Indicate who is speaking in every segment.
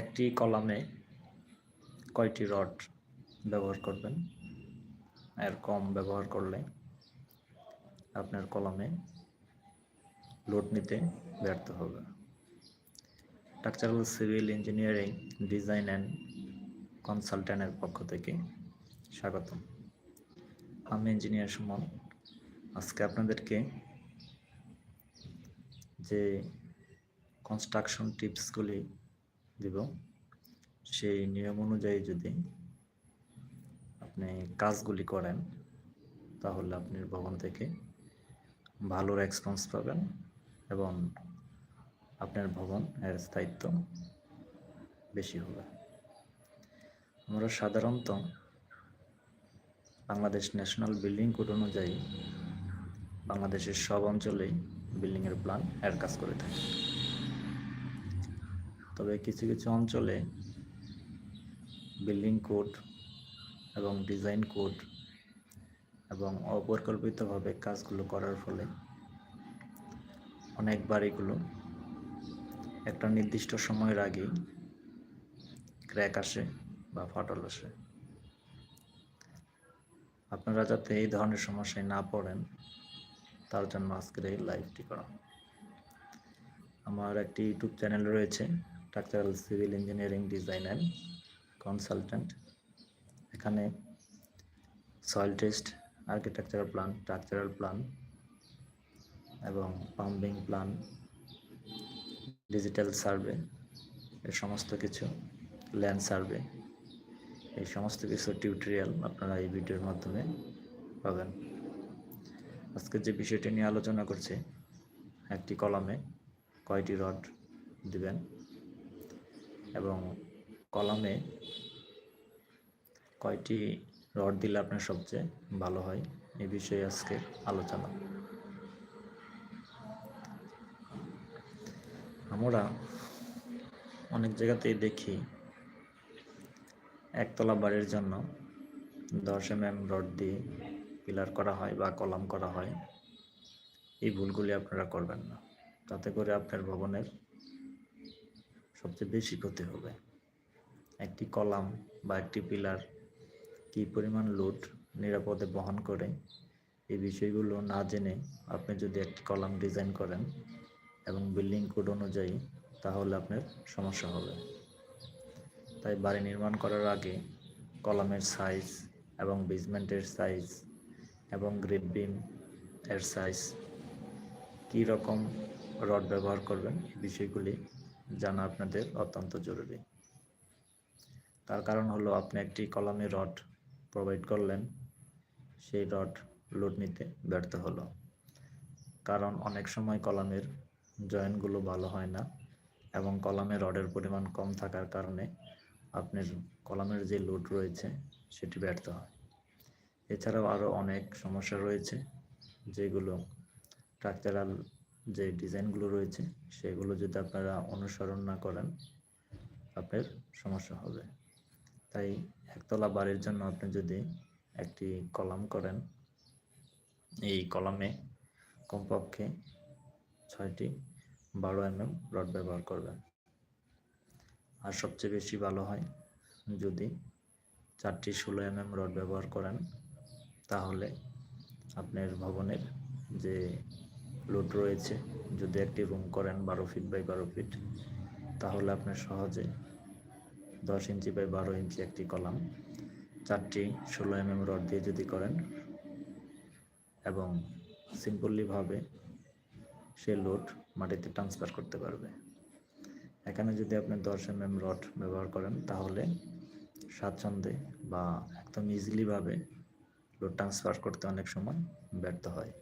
Speaker 1: একটি কলামে কয়টি রড ব্যবহার করবেন? এর কম ব্যবহার করলে আপনার কলমে লোড নিতে ব্যর্থ হবে। Structural civil engineering design and কনসালট্যান্টের পক্ষ থেকে স্বাগতম। আমি ইঞ্জিনিয়ার সুমন। আজকে আপনাদেরকে যে কনস্ট্রাকশন টিপসগুলি দিব। সেই নিয়ম অনুযায়ী যদি আপনি কাজগুলি করেন, তাহলে আপনি ভবন থেকে ভালো রেসপন্স পাবেন এবং আপনার ভবন এর স্থায়িত্ব বেশি হবে। আমরা সাধারণত বাংলাদেশ ন্যাশনাল বিল্ডিং কোড অনুযায়ী বাংলাদেশের সব অঞ্চলেই বিল্ডিংয়ের প্ল্যান এর কাজ করে থাকি। তবে কিছু কিছু অঞ্চলে বিল্ডিং কোড এবং ডিজাইন কোড এবং অপরিকল্পিতভাবে কাজগুলো করার ফলে অনেক বাড়িগুলো একটা নির্দিষ্ট সময়ের আগেই ক্র্যাক আসে বা ফাটল আসে। আপনারা যাতে এই ধরনের সমস্যায় না পড়েন, তার জন্য আজকের এই লাইভটি করা। আমার একটি ইউটিউব চ্যানেল রয়েছে। Structural civil engineering design and consultant এখানে soil test architectural plan structural plan এবং পাম্পিং প্ল্যান ডিজিটাল সার্ভে এই সমস্ত কিছু ল্যান্ড সার্ভে এই সমস্ত কিছু টিউটোরিয়াল আপনারা এই ভিডিওর মাধ্যমে পাবেন। আজকে যে বিষয়টি নিয়ে আলোচনা করছি, একটি কলামে কয়টি রড দিবেন? এবং কলামে কয়টি রড দিলে আপনার সবচেয়ে ভালো হয়? এই বিষয়ে আজকে আলোচনা। আমরা অনেক জায়গাতেই দেখি একতলা বাড়ির জন্য দশ এম এম রড দিয়ে পিলার করা হয় বা কলাম করা হয়। এই ভুলগুলি আপনারা করবেন না। তাতে করে আপনার ভবনের সবচেয়ে বেশি ক্ষতি হবে। একটি কলাম বা একটি পিলার কি পরিমাণ লোড নিরাপদে বহন করে, এই বিষয়গুলো না জেনে আপনি যদি একটি কলাম ডিজাইন করেন এবং বিল্ডিং কোড অনুযায়ী, তাহলে আপনার সমস্যা হবে। তাই বাড়ি নির্মাণ করার আগে কলামের সাইজ এবং বেসমেন্টের সাইজ এবং গ্রিপ বিম এর সাইজ কী রকম রড ব্যবহার করবেন, এই বিষয়গুলি জানা আপনাদের অত্যন্ত জরুরি। তার কারণ হলো, আপনি একটি কলামে রড প্রোভাইড করলেন, সেই রড লোড নিতে ব্যর্থ হলো। কারণ অনেক সময় কলামের জয়েন্টগুলো ভালো হয় না এবং কলামে রডের পরিমাণ কম থাকার কারণে আপনার কলামের যে লোড রয়েছে, সেটি ব্যর্থ হয়। এছাড়াও আরও অনেক সমস্যা রয়েছে, যেগুলো স্ট্রাকচারাল যে ডিজাইনগুলো রয়েছে, সেগুলো যদি আপনারা অনুসরণ না করেন, আপনার সমস্যা হবে। তাই একতলা বাড়ির জন্য আপনি যদি একটি কলাম করেন, এই কলামে কমপক্ষে ছয়টি বারো এম এম রড ব্যবহার করবেন। আর সবচেয়ে বেশি ভালো হয় যদি চারটি ষোলো এম এম রড ব্যবহার করেন, তাহলে আপনার ভবনের যে লোড রয়েছে। যদি একটি রুম করেন বারো ফিট বাই বারো ফিট তাহলে আপনার সহজে দশ ইঞ্চি বাই বারো ইঞ্চি একটি কলাম, চারটি ষোলো এম এম রড দিয়ে যদি করেন এবং সিম্পলিভাবে সে লোড মাটিতে ট্রান্সফার করতে পারবে। এখানে যদি আপনি দশ এম এম রড ব্যবহার করেন, তাহলে স্বাচ্ছন্দ্যে বা একদম ইজিলিভাবে লোড ট্রান্সফার করতে অনেক সময় ব্যর্থ হয়।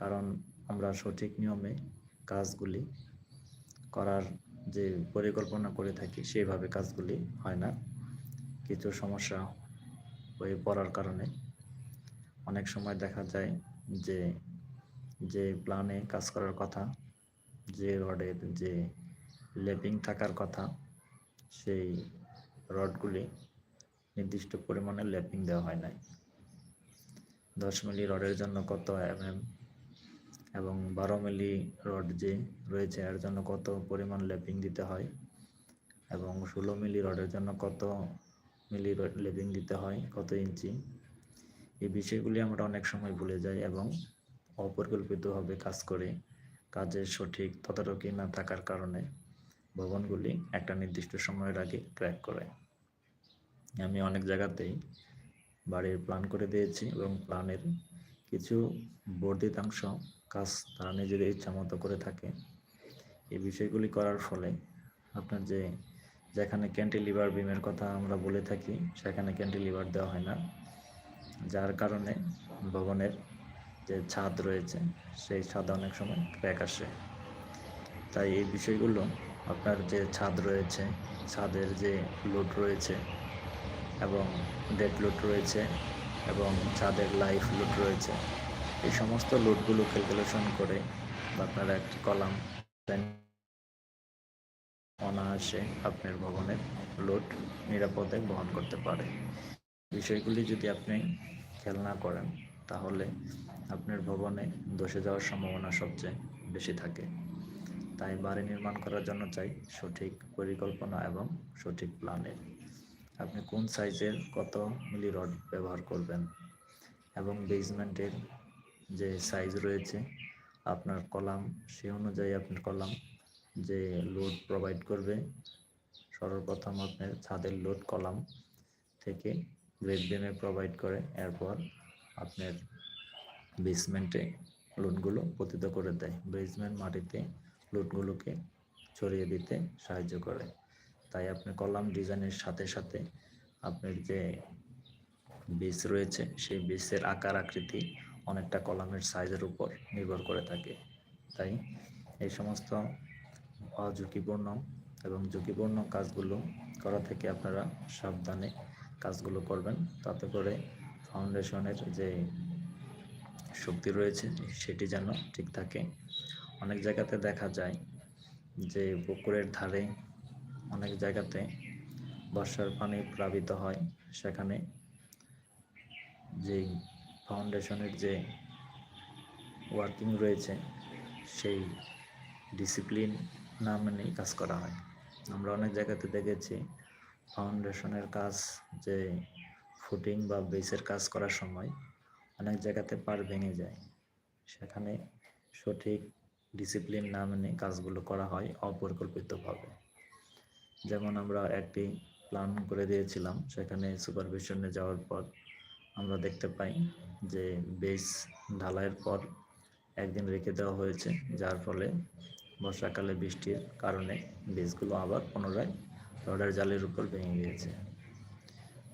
Speaker 1: কারণ আমরা সঠিক নিয়মে কাজগুলি করার যে পরিকল্পনা করে থাকি, সেইভাবে কাজগুলি হয় না। কিছু সমস্যা হয়ে পড়ার কারণে অনেক সময় দেখা যায় যে যে প্ল্যানে কাজ করার কথা, যে রডের যে লেপিং থাকার কথা, সেই রডগুলি নির্দিষ্ট পরিমাণে ল্যাপিং দেওয়া হয় নাই। দশ মিলি রডের জন্য কত এম এম এবং বারো মিলি রড যে রয়েছে, এর জন্য কত পরিমাণ ল্যাপিং দিতে হয়? এবং ষোলো মিলি রডের জন্য কত মিলি লেভিং দিতে হয়? কত ইঞ্চি? এই বিষয়গুলি আমরা অনেক সময় ভুলে যাই এবং অপরিকল্পিতভাবে কাজ করে কাজের সঠিক তদারকি না থাকার কারণে ভবনগুলি একটা নির্দিষ্ট সময়ের আগে ক্র্যাক করে। আমি অনেক জায়গাতেই বাড়ির প্ল্যান করে দিয়েছি এবং প্ল্যানের কিছু বর্ধিতাংশ কাজ তারা নিজেদের ইচ্ছা মতো করে থাকে। এই বিষয়গুলি করার ফলে আপনার যে, যেখানে ক্যান্টিলিভার বিমের কথা আমরা বলে থাকি, সেখানে ক্যান্টিলিভার দেওয়া হয় না। যার কারণে ভবনের যে ছাদ রয়েছে, সেই ছাদ অনেক সময় ক্র্যাক আসে। তাই এই বিষয়গুলো আপনার যে ছাদ রয়েছে, ছাদের যে লোড রয়েছে এবং ডেড লোড রয়েছে এবং ছাদের লাইফ লোড রয়েছে এই সমস্ত লোডগুলো ক্যালকুলেশন করে আপনারা একটি কলাম অনায়াসে আপনার ভবনের লোড নিরাপদে বহন করতে পারে। বিষয়গুলি যদি আপনি খেয়াল না করেন, তাহলে আপনার ভবনে ধসে যাওয়ার সম্ভাবনা সবচেয়ে বেশি থাকে। তাই বাড়ি নির্মাণ করার জন্য চাই সঠিক পরিকল্পনা এবং সঠিক প্ল্যানের আপনি কোন সাইজের কত মিলি রড ব্যবহার করবেন এবং বেসমেন্টের যে সাইজ রয়েছে, আপনার কলাম সে অনুযায়ী আপনার কলাম যে লোড প্রোভাইড করবে। সর্বপ্রথম আপনার ছাদের লোড কলাম থেকে গ্রেড বিমে প্রোভাইড করে, এরপর আপনার বেসমেন্টে লোডগুলো পতিত করে দেয়। বেসমেন্ট মাটিতে লোডগুলোকে ছড়িয়ে দিতে সাহায্য করে। তাই আপনি কলাম ডিজাইনের সাথে সাথে আপনার যে বেস রয়েছে, সেই বেসের আকার আকৃতি অনেকটা কলামের সাইজের উপর নির্ভর করে থাকে। তাই এই সমস্ত অঝুঁকিপূর্ণ এবং ঝুঁকিপূর্ণ কাজগুলো করা থেকে আপনারা সাবধানে কাজগুলো করবেন। তাতে করে ফাউন্ডেশনের যে শক্তি রয়েছে, সেটি যেন ঠিক থাকে। অনেক জায়গাতে দেখা যায় যে পুকুরের ধারে অনেক জায়গাতে বর্ষার পানি প্লাবিত হয়। সেখানে যে ফাউন্ডেশনের যে ওয়ার্কিং রয়েছে, সেই ডিসিপ্লিন না মেনেই কাজ করা হয়। আমরা অনেক জায়গাতে দেখেছি ফাউন্ডেশনের কাজ যে ফুটিং বা বেসের কাজ করার সময় অনেক জায়গাতে পার ভেঙে যায়। সেখানে সঠিক ডিসিপ্লিন না মেনে কাজগুলো করা হয় অপরিকল্পিতভাবে। যেমন আমরা একটি প্ল্যান করে দিয়েছিলাম, সেখানে সুপারভিশনে যাওয়ার পর আমরা দেখতে পাই যে বেস ঢালাইয়ের পর একদিন রেখে দেওয়া হয়েছে, যার ফলে বর্ষাকালে বৃষ্টির কারণে বীজগুলো আবার পুনরায় রডের জালের উপর ভেঙে গিয়েছে।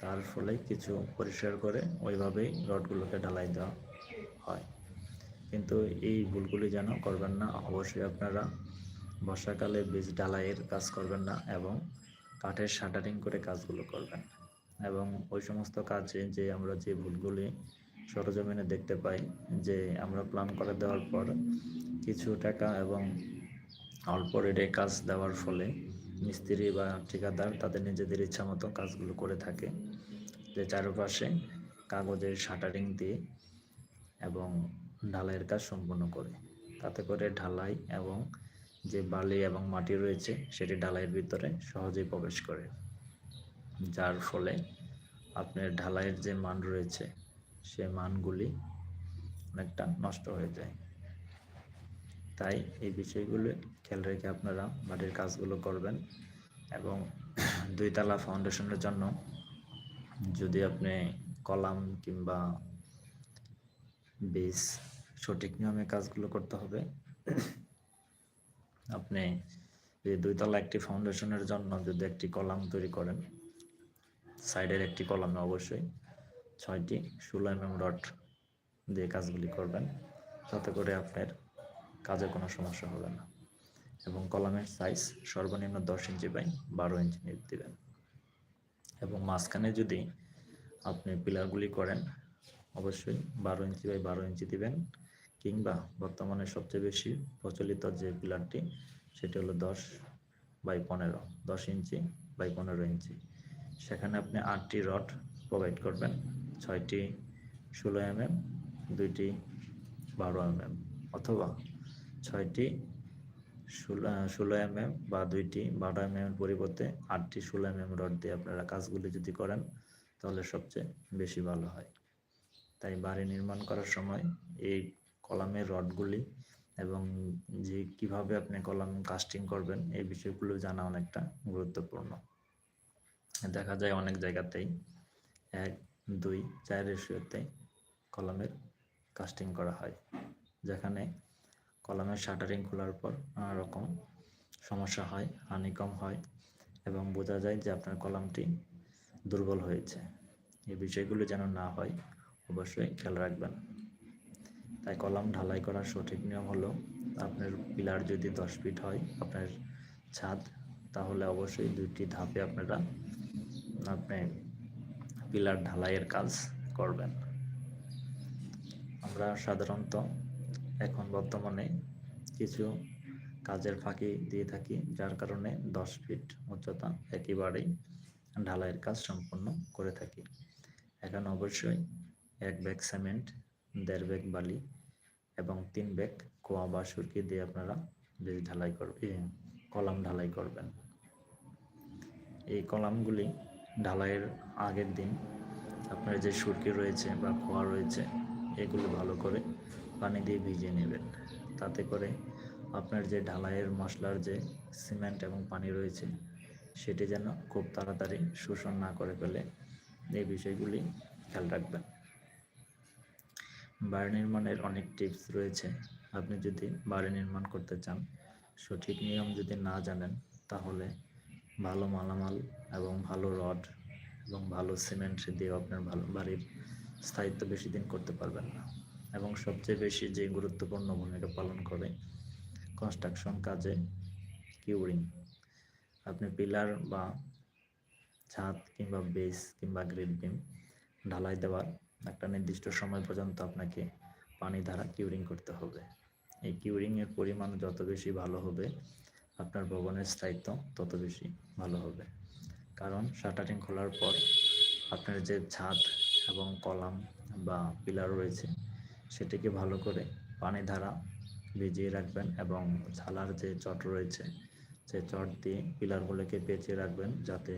Speaker 1: তার ফলে কিছু পরিষ্কার করে ওইভাবেই রডগুলোকে ঢালাই দেওয়া হয়। কিন্তু এই ভুলগুলি যেন করবেন না, অবশ্যই আপনারা বর্ষাকালে বীজ ঢালাইয়ের কাজ করবেন না এবং কাঠের শাটারিং করে কাজগুলো করবেন। এবং ওই সমস্ত কাজে যে আমরা যে ভুলগুলি সরজমিনে দেখতে পাই, যে আমরা প্ল্যান করে দেওয়ার পর কিছু টাকা এবং অল্প রেটে কাজ দেওয়ার ফলে মিস্ত্রি বা ঠিকাদার তাদের নিজেদের ইচ্ছা মতো কাজগুলো করে থাকে। যে চারপাশে কাগজের শাটারিং দিয়ে এবং ঢালাইয়ের কাজ সম্পন্ন করে। তাতে করে ঢালাই এবং যে বালি এবং মাটি রয়েছে, সেটি ঢালাইয়ের ভিতরে সহজেই প্রবেশ করে। যার ফলে আপনার ঢালাইয়ের যে মান রয়েছে সে মানগুলি অনেকটা নষ্ট হয়ে যায়। তাই এই বিষয়গুলো খেয়াল রেখে আপনারা বাড়ির কাজগুলো করবেন এবং দুইতলা ফাউন্ডেশনের জন্য যদি আপনি কলাম কিংবা বেস সঠিক নিয়মে কাজগুলো করতে হবে, আপনি দুইতলা একটি ফাউন্ডেশনের জন্য যদি একটি কলাম তৈরি করেন সাইডের একটি কলামে অবশ্যই। ছয়টি ষোলো এম রড দিয়ে কাজগুলি করবেন। তাতে করে আপনার কাজে কোনো সমস্যা হবে না। এবং কলামের সাইজ সর্বনিম্ন দশ ইঞ্চি বাই বারো ইঞ্চি দেবেন। এবং মাঝখানে যদি আপনি পিলারগুলি করেন, অবশ্যই বারো ইঞ্চি বাই বারো ইঞ্চি দিবেন। কিংবা বর্তমানে সবচেয়ে বেশি প্রচলিত যে পিলারটি, সেটি হলো দশ বাই পনেরো, দশ ইঞ্চি বাই পনেরো ইঞ্চি। সেখানে আপনি আটটি রড প্রোভাইড করবেন। ছয়টি ষোলো এম এম দুইটি বারো এম এম অথবা ছয়টি ষোলো ষোলো এম এম বা দুইটি বারো এম এর পরিবর্তে আটটি ষোলো এম এম রড দিয়ে আপনারা কাজগুলি যদি করেন, তাহলে সবচেয়ে বেশি ভালো হয়। তাই বাড়ি নির্মাণ করার সময় এই কলামের রডগুলি এবং যে কীভাবে আপনি কলাম কাস্টিং করবেন, এই বিষয়গুলো জানা অনেকটা গুরুত্বপূর্ণ। দেখা যায় অনেক জায়গাতেই। এক, দুই, চার রেশিওতে কলামের কাস্টিং করা হয়, যেখানে কলামের শাটারিং খোলার পর নানা রকম সমস্যা হয় হানি কম হয় এবং বোঝা যায় যে আপনার কলামটি দুর্বল হয়েছে। এই বিষয়গুলো যেন না হয়, অবশ্যই খেয়াল রাখবেন। তাই কলাম ঢালাই করার সঠিক নিয়ম হলো, আপনার পিলার যদি দশ ফিট হয়, আপনার ছাদ, তাহলে অবশ্যই দুইটি ধাপে আপনারা আপনি পিলার ঢালাইয়ের কাজ করবেন। আমরা সাধারণত এখন বর্তমানে কিছু কাজের ফাঁকি দিয়ে থাকি, যার কারণে দশ ফিট উচ্চতা একেবারেই ঢালাইয়ের কাজ সম্পন্ন করে থাকি। এখন অবশ্যই এক ব্যাগ সিমেন্ট, দেড় ব্যাগ বালি এবং তিন ব্যাগ কোয়া বা সুরকি দিয়ে আপনারা বেশ ঢালাই করবে কলাম ঢালাই করবেন। এই কলামগুলি ঢালাইয়ের আগের দিন আপনার যে সুরকি রয়েছে বা খোয়া রয়েছে, এগুলো ভালো করে পানি দিয়ে ভিজিয়ে নেবেন। তাতে করে আপনার যে ঢালাইয়ের মশলার যে সিমেন্ট এবং পানি রয়েছে, সেটি যেন খুব তাড়াতাড়ি শোষণ না করে ফেলে। এই বিষয়গুলি খেয়াল রাখবেন। বাড়ি নির্মাণের অনেক টিপস রয়েছে। আপনি যদি বাড়ি নির্মাণ করতে চান, সঠিক নিয়ম যদি না জানেন, তাহলে ভালো মালামাল এবং ভালো রড এবং ভালো সিমেন্ট দিয়ে আপনার ভালো বাড়ির স্থায়িত্ব বেশি দিন করতে পারবেন না। এবং সবচেয়ে বেশি যে গুরুত্বপূর্ণ ভূমিকা পালন করে কনস্ট্রাকশন কাজে কিউরিং আপনি পিলার বা ছাদ কিংবা বেস কিংবা গ্রিল বিম ঢালাই দেওয়ার একটা নির্দিষ্ট সময় পর্যন্ত আপনাকে পানি দ্বারা কিউরিং করতে হবে। এই কিউরিংয়ের পরিমাণ যত বেশি ভালো হবে আপনার ভবনের স্থায়িত্ব তত বেশি ভালো হবে। কারণ শাটারিং খোলার পর আপনার যে ছাদ এবং কলাম বা পিলার রয়েছে, সেটিকে ভালো করে পানি ধারা ভিজিয়ে রাখবেন এবং ছালার যে চট রয়েছে, সে চট দিয়ে পিলারগুলোকে পেঁচিয়ে রাখবেন যাতে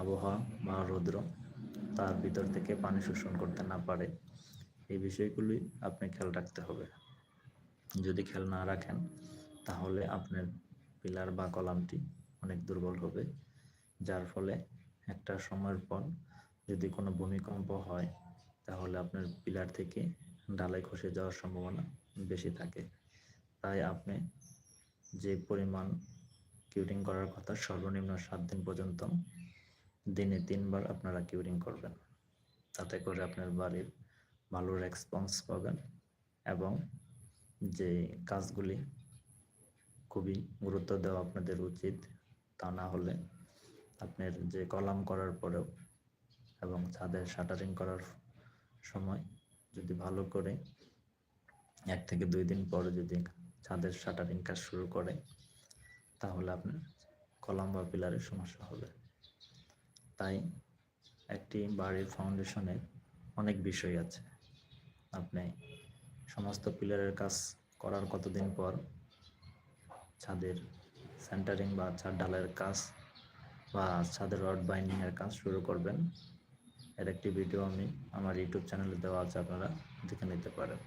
Speaker 1: আবহাওয়া বা রৌদ্র তার ভিতর থেকে পানি শোষণ করতে না পারে। এই বিষয়গুলি আপনি খেয়াল রাখতে হবে। যদি খেয়াল না রাখেন, তাহলে আপনার পিলার বা কলামটি অনেক দুর্বল হবে, যার ফলে একটা সময়ের পর যদি কোনো ভূমিকম্প হয়, তাহলে আপনার পিলার থেকে ডালাই খসে যাওয়ার সম্ভাবনা বেশি থাকে। তাই আপনি যে পরিমাণ কিউরিং করার কথা সর্বনিম্ন সাত দিন পর্যন্ত দিনে তিনবার আপনারা কিউরিং করবেন। তাতে করে আপনার বাড়ির ভালো রেসপন্স পাবেন এবং যে কাজগুলি খুবই গুরুত্ব দেওয়া আপনাদের উচিত তা না হলে আপনার যে কলাম করার পরেও এবং ছাদের শাটারিং করার সময় যদি ভালো করে এক থেকে দুই দিন পরে যদি ছাদের শাটারিং কাজ শুরু করে, তাহলে আপনার কলাম বা পিলারের সমস্যা হবে। তাই একটি বাড়ির ফাউন্ডেশনে অনেক বিষয় আছে। আপনি সমস্ত পিলারের কাজ করার কতদিন পর ছাদের সেন্টারিং বা ছাদ ঢালাইয়ের কাজ বা ছাদের রড বাইন্ডিংয়ের কাজ শুরু করবেন। এর একটি ভিডিও আমি আমার ইউটিউব চ্যানেলে দেওয়া আছে, আপনারা দেখে নিতে পারেন।